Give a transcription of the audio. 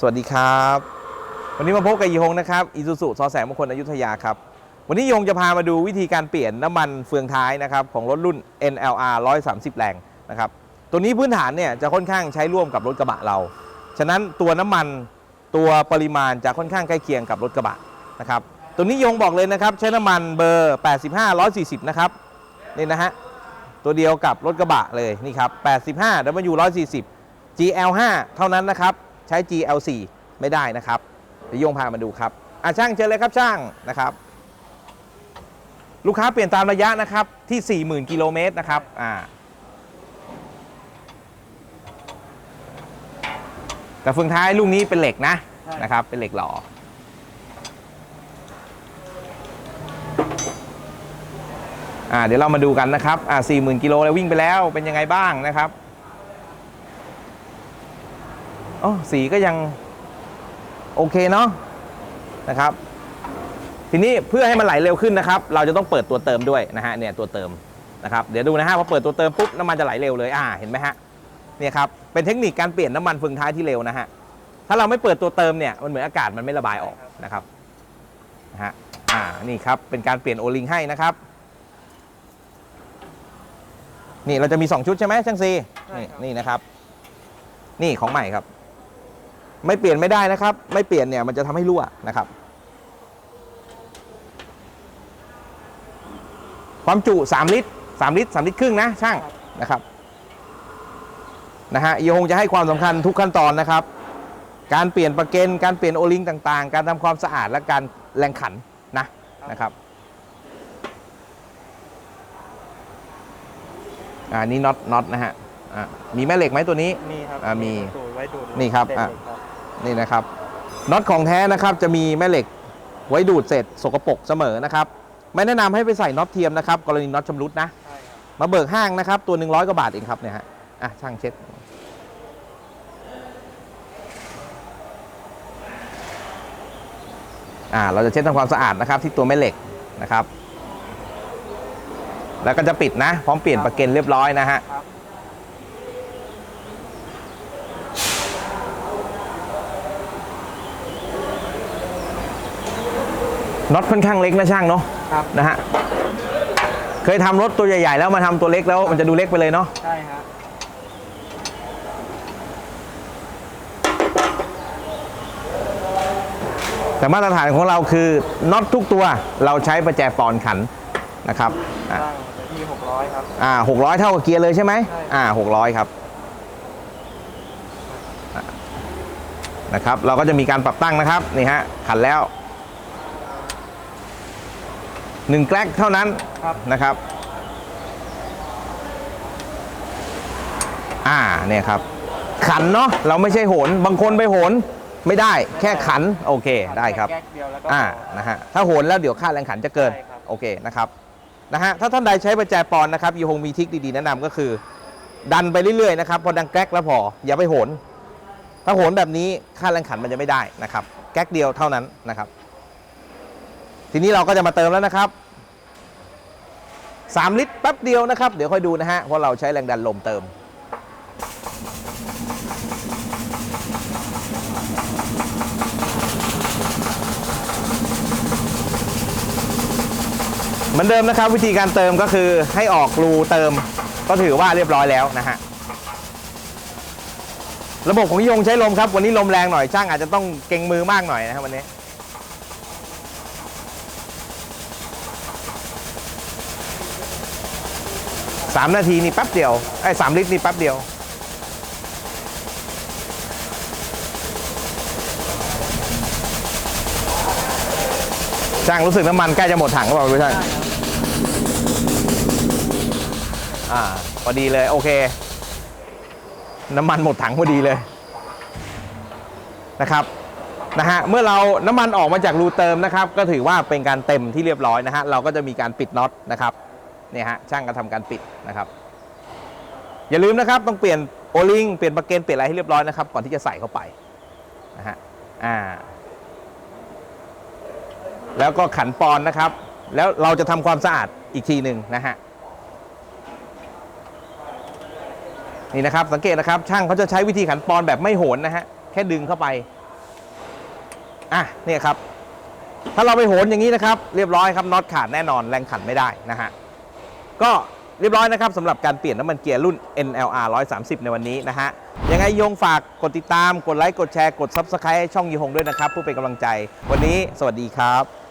สวัสดีครับ วันนี้มาพบกับยีฮงนะครับอีซูซุซอแสงมงคลอยุธยาครับ วันนี้ยงจะพามาดูวิธีการเปลี่ยนน้ำมันเฟืองท้ายนะครับของรถรุ่น NLR 130 แรงนะครับ ตัวนี้พื้นฐานเนี่ยจะค่อนข้างใช้ร่วมกับรถกระบะเรา ฉะนั้นตัวน้ำมันตัวปริมาณจะค่อนข้างใกล้เคียงกับรถกระบะนะครับ ตัวนี้ยงบอกเลยนะครับใช้น้ำมันเบอร์ 85 140 นะครับนี่นะฮะตัวเดียวกับรถกระบะเลยนี่ครับ85 W 140 GL5 เท่านั้นนะครับ ใช้ GL4 ไม่ได้นะครับเดี๋ยวโยงพามาดูครับอะช่างเชิญเลยครับช่างนะครับลูกค้าเปลี่ยนตามระยะนะครับที่ 40,000กิโลเมตรนะครับอ่าแต่เฟืองท้ายลูกนี้เป็นเหล็กนะนะครับเป็นเหล็กหล่ออ่าเดี๋ยวเรามาดูกันนะครับอ่า40,000กิโลแล้ววิ่งไปแล้วเป็นยังไงบ้างนะครับ อ๋อสีก็ยังโอเคเนาะนะครับ ทีนี้เพื่อให้มันไหลเร็วขึ้นนะครับ เราจะต้องเปิดตัวเติมด้วยนะฮะเนี่ยตัวเติมนะครับเดี๋ยวดูนะฮะพอเปิดตัวเติมปุ๊บน้ำมันจะไหลเร็วเลยอ่าเห็นไหมฮะเนี่ยครับเป็นเทคนิคการเปลี่ยนน้ำมันเฟืองท้ายที่เร็วนะฮะถ้าเราไม่เปิดตัวเติมเนี่ยมันเหมือนอากาศมันไม่ระบายออกนะครับนะฮะอ่านี่ครับเป็นการเปลี่ยนโอลิงให้นะครับนี่เราจะมี 2 ชุดใช่ไหมช่างซีนี่นี่นะครับ นี่ของใหม่ครับ ไม่เปลี่ยนไม่ได้นะครับ ไม่เปลี่ยนเนี่ยมันจะทำให้รั่วนะครับ ความจุ 3 ลิตร 3 ลิตร 3 ลิตรครึ่งนะช่างนะครับนะฮะโยงจะให้ความสำคัญทุกขั้นตอนนะครับ การเปลี่ยนประเกนการเปลี่ยนโอลิงต่างๆ การทำความสะอาดและการแรงขันนะนะครับอ่านี่น็อตน็อตนะฮะอ่ามีแม่เหล็กไหมตัวนี้ มีครับอ่ามีตัวไว้ดูดนี่ครับ เด็ดอะเลยครับนี่นะครับน็อตของแท้นะครับจะมีแม่เหล็กไว้ดูดเสร็จสกปรกเสมอนะครับ ไม่แนะนำให้ไปใส่น็อตเทียมนะครับ กรณีน็อตชำรุดนะใช่ครับมาเบิกห้างนะครับ ตัวหนึ่งร้อยกว่าบาทเองครับเนี่ยฮะอะช่างเช็ดอ่าเราจะเช็ดทำความสะอาดนะครับ ที่ตัวแม่เหล็กนะครับ แล้วก็จะปิดนะ พร้อมเปลี่ยนประเก็นเรียบร้อยนะฮะ ครับ น็อตค่อนข้างเล็กนะช่างเนาะครับนะฮะเคยทำรถตัวใหญ่ๆแล้วมาทำตัวเล็กแล้วมันจะดูเล็กไปเลยเนาะใช่ฮะแต่มาตรฐานของเราคือน็อตทุกตัวเราใช้ประแจปอนขันนะครับอะตั้งที่600ครับ อ่าหกร้อยเท่ากับเกียร์เลยใช่ไหมใช่ อ่าหกร้อยครับอะนะครับ เราก็จะมีการปรับตั้งนะครับนี่ฮะขันแล้ว หนึ่งแกลกเท่านั้นครับนะครับอ่าเนี่ยครับ ขันเนาะเราไม่ใช่โหน บางคนไปโหนไม่ได้แค่ขันโอเคได้ครับแก๊กเดียวแล้วก็อ่าพอนะฮะถ้าโหนแล้วเดี๋ยวค่าแรงขันจะเกินใช่ครับโอเคนะครับนะฮะถ้าท่านใดใช้ประแจปอนนะครับยูคงมีทริคดีๆแนะนำก็คือ ดันไปเรื่อยๆนะครับพอดังแก๊กแล้วพออย่าไปโหน ถ้าโหนแบบนี้ค่าแรงขันมันจะไม่ได้นะครับ แก๊กเดียวเท่านั้นนะครับ ทีนี้เราก็จะมาเติมแล้วนะครับ 3 ลิตรแป๊บเดียวนะครับ เดี๋ยวค่อยดูนะฮะเพราะเราใช้แรงดันลมเติมเหมือนเดิมนะครับวิธีการเติมก็คือให้ออกรูเติมก็ถือว่าเรียบร้อยแล้วนะฮะระบบของยงใช้ลมครับ วันนี้ลมแรงหน่อยช่างอาจจะต้องเก่งมือมากหน่อยนะครับวันนี้ สามนาทีนี่แป๊บเดียวไอ้สามลิตรนี่แป๊บเดียว ช่างรู้สึกน้ำมันใกล้จะหมดถังหรือเปล่าไม่ช่างอ่าพอดีเลยโอเค น้ำมันหมดถังพอดีเลยนะครับนะฮะเมื่อเราน้ำมันออกมาจากรูเติมนะครับ ก็ถือว่าเป็นการเต็มที่เรียบร้อยนะฮะเราก็จะมีการปิดน็อตนะครับ เนี่ยฮะช่างก็ทำการปิดนะครับ อย่าลืมนะครับต้องเปลี่ยนโอลิงเปลี่ยนประเกนเปลี่ยนอะไรให้เรียบร้อยนะครับก่อนที่จะใส่เข้าไปนะฮะอ่าแล้วก็ขันปอนนะครับ แล้วเราจะทำความสะอาดอีกทีหนึ่งนะฮะนี่นะครับสังเกตนะครับช่างเขาจะใช้วิธีขันปอนแบบไม่โหนนะฮะแค่ดึงเข้าไปอะเนี่ยครับ ถ้าเราไปโหนอย่างนี้นะครับ เรียบร้อยครับน็อตขาดแน่นอนแรงขันไม่ได้นะฮะ ก็เรียบร้อยนะครับสำหรับการเปลี่ยนน้ำมันเกียร์รุ่น NLR 130 ในวันนี้นะฮะ ยังไงยงฝากกดติดตาม กดไลค์ กดแชร์ กด Subscribe ให้ช่องยีหงด้วยนะครับเพื่อเป็นกำลังใจ วันนี้สวัสดีครับ